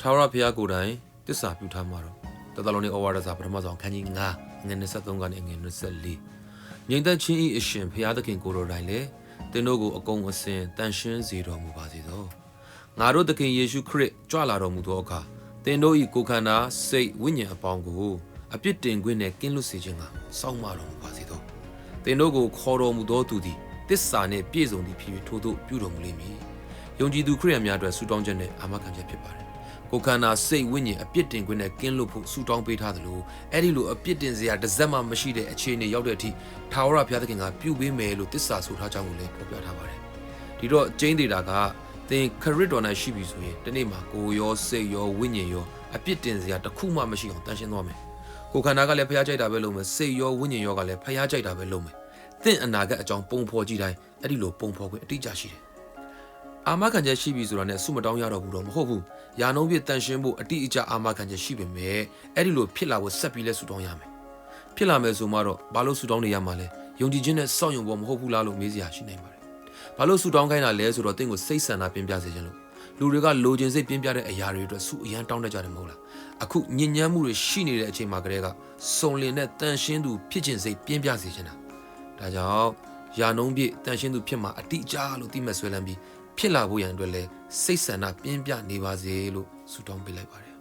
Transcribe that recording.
ထာဝရဘုရားကိုယ်တိုင်တစ္ဆာပြုထားမှာတော့တသလုံးနေဩဝါဒစာပထမဆုံးခန်းကြီး9ငွေ23ကနေငွေ24ငြိမ်သက်ခြင်းဤအရှင်ဘုရားသခင်ကိုယ်တော်တိုင်လေသင်တို့ကိုအကုန်အစင်တန်ရှင်းစေတော်မူပါစေသောငါတို့သခင်ယေရှုခရစ်ကြွလာတော်မူသောအခါသင်တို့ဤကိုယ်ခန္ဓာစိတ်ဝိညာဉ်အပေါင်းကိုအပြစ်တင်ခွင့်နဲ့ကင်းလွတ်စေခြင်းကစောင့်မတော်မူပါစေသောသင်တို့ကိုခေါ်တော်မူသောသူသည်တစ္ဆာနှင့်ပြည့်စုံသည်ဖြစ်၍ထို့သို့ပြုတော်မူလိမ့်မည်ယုံကြည်သူခရစ်ယာန်များအတွက်ဆုတောင်းချက်နဲ့အာမခံချက်ဖြစ်ပါတယ် ကိုယ်ခန္ဓာစိတ်ဝိညာဉ်အပြစ်တင်ခွင့်နဲ့ကင်းလွတ်ဖို့ဆုတောင်းပေးထားသလိုအဲ့ဒီလိုအပြစ်တင်စရာတစ်စက်မှမရှိတဲ့အခြေအနေရောက်တဲ့အထိထာဝရဘုရားသခင်ကပြုပေးမယ်လို့တစ္ဆာဆိုထားကြောင်းကိုလည်းဖော်ပြထားပါတယ်ဒီတော့ကျင်းသေးတာကသင်ခရစ်တော်၌ရှိပြီဆိုရင်ဒီနေ့မှာကိုယ်ရောစိတ်ရောဝိညာဉ်ရောအပြစ်တင်စရာတစ်ခုမှမရှိအောင်တန်ရှင်းသွားမယ်ကိုယ်ခန္ဓာကလည်းဖျားကြိုက်တာပဲလုပ်မယ်စိတ်ရောဝိညာဉ်ရောကလည်းဖျားကြိုက်တာပဲလုပ်မယ်သင်အနာဂတ်အကြောင်းပုံဖော်ကြည့်တိုင်းအဲ့ဒီလိုပုံဖော်ခွင့်အတိအကျရှိတယ် အာမခံချက်ရှိပြီဆိုတာနဲ့ဆုမတောင်းရတော့ဘူးတော့မဟုတ်ဘူး။ယာနှုံးပြတန်ရှင်းဖို့အတိအကျအာမခံချက်ရှိပေမဲ့အဲ့ဒီလိုဖြစ်လာဖို့ဆက်ပြီးလဲဆုတောင်းရမယ်။ဖြစ်လာမယ်ဆိုမှတော့ဘာလို့ဆုတောင်းနေရမှာလဲ။ယုံကြည်ခြင်းနဲ့စောင့်ယုံဖို့မဟုတ်ဘူးလားလို့မေးစရာရှိနိုင်ပါတယ်။ဘာလို့ဆုတောင်းခိုင်းတာလဲဆိုတော့တင့်ကိုစိတ်ဆန္ဒပြင်းပြစေခြင်းလို့လူတွေကလိုချင်စိတ်ပြင်းပြတဲ့အရာတွေအတွက်ဆုအရန်တောင်းတတ်ကြတယ်မဟုတ်လား။အခုညဉ့်ညမ်းမှုတွေရှိနေတဲ့အချိန်မှာကတည်းကစုံလင်တဲ့တန်ရှင်းသူဖြစ်ခြင်းစိတ်ပြင်းပြစေခြင်းတာ။ဒါကြောင့်ယာနှုံးပြတန်ရှင်းသူဖြစ်မှာအတိအကျလို့သိမဲ့ဆွဲလန်းပြီး ဖြစ်လာဖို့ရန်အတွက်လည်းစိတ်ဆန္ဒပြင်းပြနေပါစေလို့ဆုတောင်းပေးလိုက်ပါတယ်